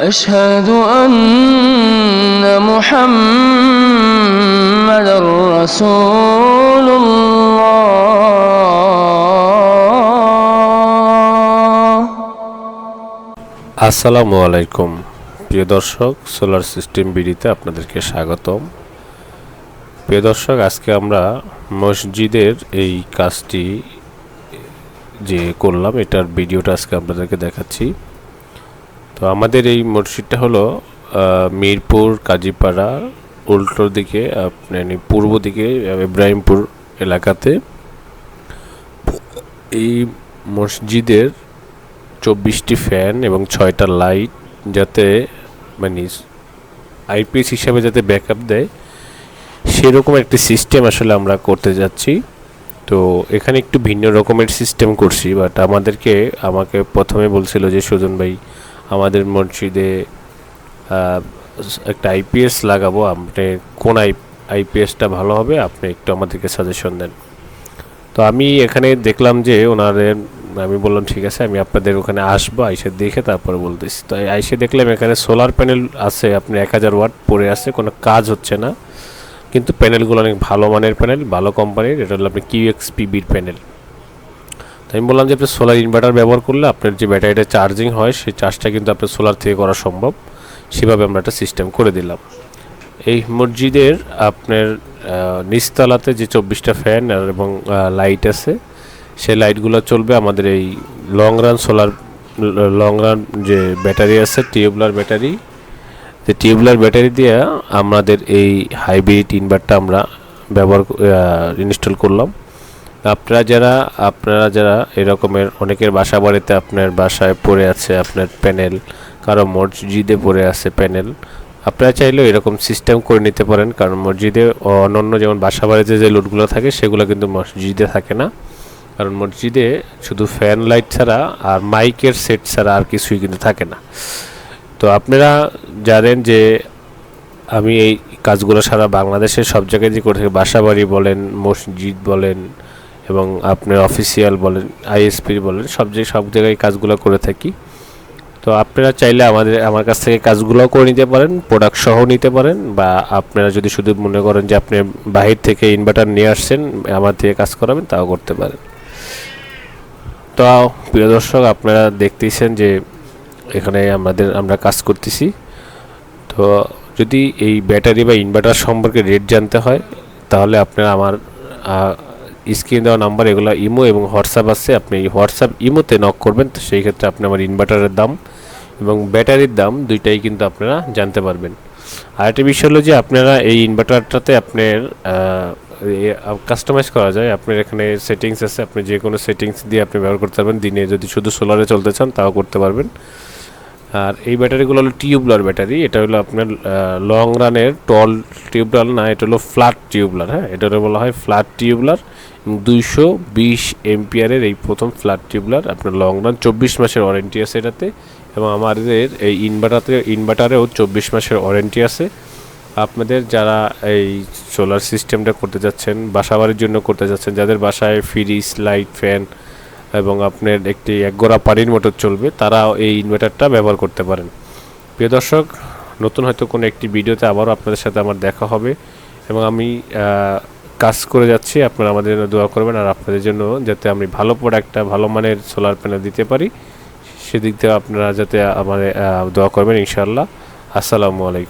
أشهد أن محمد رسول الله আসসালামু আলাইকুম প্রিয় দর্শক সোলার সিস্টেম বিডিতে আপনাদেরকে স্বাগতম প্রিয় দর্শক আজকে আমরা মসজিদের এই কাজটি যে করলাম এটার ভিডিওটা আজকে আপনাদেরকে দেখাচ্ছি তো আমাদের এই মসজিদটা হলো মিরপুর, কাজীপাড়া উল্টোর দিকে মানে পূর্ব দিকে, ইব্রাহিমপুর এলাকাতে। এই মসজিদের চব্বিশটি ফ্যান এবং ছয়টা লাইট যাতে মানে আইপিএস হিসাবে যাতে ব্যাকআপ দেয়, সেরকম একটি সিস্টেম আসলে আমরা করতে যাচ্ছি। তো এখানে একটু ভিন্ন রকমের সিস্টেম করছি, বাট আমাদেরকে, আমাকে প্রথমে বলছিল যে সুজন ভাই আমাদের মসজিদে একটা আইপিএস লাগাবো। আপনি কোন আই আইপিএসটা ভালো হবে, আপনি একটু আমাদেরকে সাজেশন দেন। তো আমি এখানে দেখলাম যে ওনাদের, আমি বললাম, ঠিক আছে, আমি আপনাদের ওখানে আসব, আইসে দেখে তারপরে বলতেছি। তো আইসে দেখলাম এখানে সোলার প্যানেল আছে, আপনি এক হাজার ওয়াট পড়ে আছে, কোনো কাজ হচ্ছে না। কিন্তু প্যানেলগুলো অনেক ভালো মানের প্যানেল ভালো কোম্পানির এটা হলো আপনি কিউ এক্স পিবির প্যানেল তো আমি বললাম যে আপনি সোলার ইনভার্টার ব্যবহার করলে আপনার যে ব্যাটারিটা চার্জিং হয়, সেই চার্জটা কিন্তু আপনার সোলার থেকে করা সম্ভব। সেভাবে আমরা একটা সিস্টেম করে দিলাম। এই মসজিদের আপনার নিচতলাতে যে চব্বিশটা ফ্যান আর এবং লাইট আছে, সেই লাইটগুলো চলবে আমাদের এই long run solar long run যে ব্যাটারি আছে টিউবলার ব্যাটারি। যে টিউবলার ব্যাটারি দিয়ে আমাদের এই হাইব্রিড ইনভার্টারটা আমরা ব্যবহার ইনস্টল করলাম। আপনারা যারা আপনারা যারা এরকমের অনেকের বাসা বাড়িতে আপনার বাসায় পড়ে আছে, আপনার প্যানেল, কারও মসজিদে পড়ে আছে প্যানেল, আপনারা চাইলেও এরকম সিস্টেম করে নিতে পারেন, কারণ মসজিদে অন্যান্য যেমন বাসা বাড়িতে যে লোডগুলো থাকে, সেগুলো কিন্তু মসজিদে থাকে না। কারণ মসজিদে শুধু ফ্যান লাইট ছাড়া আর মাইকের সেট ছাড়া আর কিছুই কিন্তু থাকে না। তো আপনারা জানেন যে আমি এই কাজগুলো সারা বাংলাদেশের সব জায়গায় যে করে থাকি বাসা বাড়ি বলেন, মসজিদ বলেন এবং আপনার অফিসিয়াল বলেন আইএসপি বলেন, সব জায়গায় সব জায়গায় কাজগুলো করে থাকি। তো আপনারা চাইলে আমাদের, আমার কাছ থেকে কাজগুলোও করে নিতে পারেন প্রোডাক্ট সহ নিতে পারেন, বা আপনারা যদি শুধু মনে করেন যে আপনি বাহির থেকে ইনভার্টার নিয়ে আসছেন, আমার থেকে কাজ করাবেন, তাও করতে পারেন। তো প্রিয় দর্শক, আপনারা দেখতেছেন যে এখানে আমাদের, আমরা কাজ করতেছি। তো যদি এই ব্যাটারি বা ইনভার্টার সম্পর্কে রেট জানতে হয়, তাহলে আপনারা আমার স্ক্রিন দেওয়া নাম্বার, এগুলো ইমো এবং হোয়াটসঅ্যাপ আছে। আপনি হোয়াটসঅ্যাপ ইমোতে নক করবেন, তো সেই ক্ষেত্রে আপনি আমার ইনভার্টারের দাম এবং ব্যাটারির দাম দুইটাই কিন্তু আপনারা জানতে পারবেন। আর একটা বিষয় হলো যে আপনারা এই ইনভার্টারটাতে আপনার কাস্টমাইজ করা যায়। আপনার এখানে সেটিংস আছে, আপনি যে কোনো সেটিংস দিয়ে আপনি ব্যবহার করতে পারবেন। দিনে যদি শুধু সোলারে চলতে চান, তাও করতে পারবেন। আর এই ব্যাটারিগুলো হলো টিউবলার ব্যাটারি। এটা হলো আপনার লং রানের টল টিউবলার না, এটা হলো ফ্ল্যাট টিউবলার হ্যাঁ? এটা বলা হয় ফ্ল্যাট টিউবলার। দুইশো বিশ এমপিয়ারের এই প্রথম ফ্ল্যাট টিউবলার আপনার লং রান চব্বিশ মাসের ওয়ারেন্টি আছে এটাতে। এবং আমাদের এই ইনভার্টারে ইনভার্টারেও চব্বিশ মাসের ওয়ারেন্টি আছে। আপনাদের যারা এই সোলার সিস্টেমটা করতে যাচ্ছেন বাসাবাড়ির জন্য করতে যাচ্ছেন, যাদের বাসায় ফ্রিজ লাইট ফ্যান এবং আপনার একটি একগোড়া পানির মোটর চলবে তারা এই ইনভার্টারটা ব্যবহার করতে পারেন। প্রিয় দর্শক, নতুন হয়তো কোনো একটি ভিডিওতে আবারও আপনাদের সাথে আমার দেখা হবে এবং আমি কাজ করে যাচ্ছি, আপনারা আমাদের জন্য দোয়া করবেন আর আপনাদের জন্য যাতে আমি ভালো প্রোডাক্টটা ভালো মানের সোলার প্যানেল দিতে পারি। সেদিক থেকে আপনারা যাতে আমার দোয়া করবেন ইনশাআল্লাহ। আসসালামু আলাইকুম।